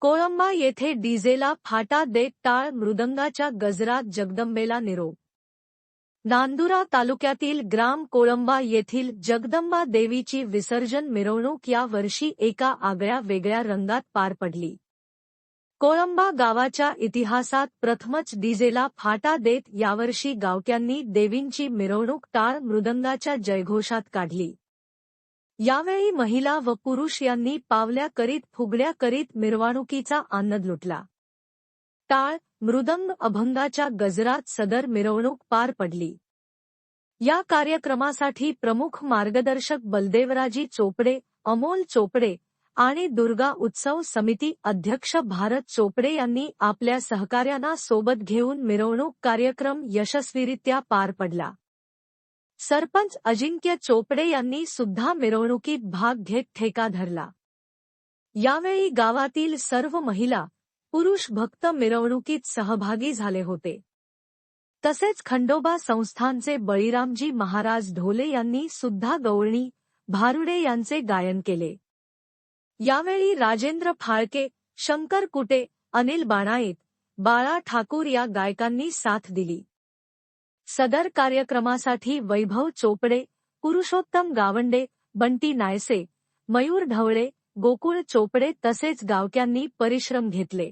कोळंबा येथे डीजेला फाटा देत टाळ मृदंगाच्या गजरात जगदंबेला निरोप नांदुरा तालुक्यातील ग्राम कोळंबा येथील जगदंबा देवीची विसर्जन मिरवणूक या वर्षी एका आगळ्या वेगळ्या रंगात पार पडली. कोळंबा गावाच्या इतिहासात प्रथमच डीजेला फाटा देत यावर्षी गावक्यांनी देवींची मिरवणूक टाळ मृदंगाच्या जयघोषात काढली. यावेळी महिला व पुरुष यांनी पावल्या करीत फुगड्या करीत मिरवणुकीचा आनंद लुटला. टाळ मृदंग अभंगाच्या गजरात सदर मिरवणूक पार पडली. या कार्यक्रमासाठी प्रमुख मार्गदर्शक बलदेवराजी चोपडे अमोल चोपडे आणि दुर्गा उत्सव समिती अध्यक्ष भारत चोपडे यांनी आपल्या सहकार्यांना सोबत घेऊन मिरवणूक कार्यक्रम यशस्वीरित्या पार पडला. सरपंच अजिंक्य चोपडे यांनी सुद्धा मिरवणुकीत भाग घेत ठेका धरला. यावेळी गावातील सर्व महिला पुरुष भक्त मिरवणुकीत सहभागी झाले होते. तसेच खंडोबा संस्थानचे बळीरामजी महाराज ढोले यांनी सुद्धा गवळणी भारुडे यांचे गायन केले. यावेळी राजेंद्र फाळके शंकर कुटे अनिल बाणाईत बाळा ठाकूर या गायकांनी साथ दिली. सदर कार्यक्रमासाठी वैभव चोपडे पुरुषोत्तम गावंडे बंटी नायसे मयूर ढवळे गोकुळ चोपडे तसेच गावक्यांनी परिश्रम घेतले.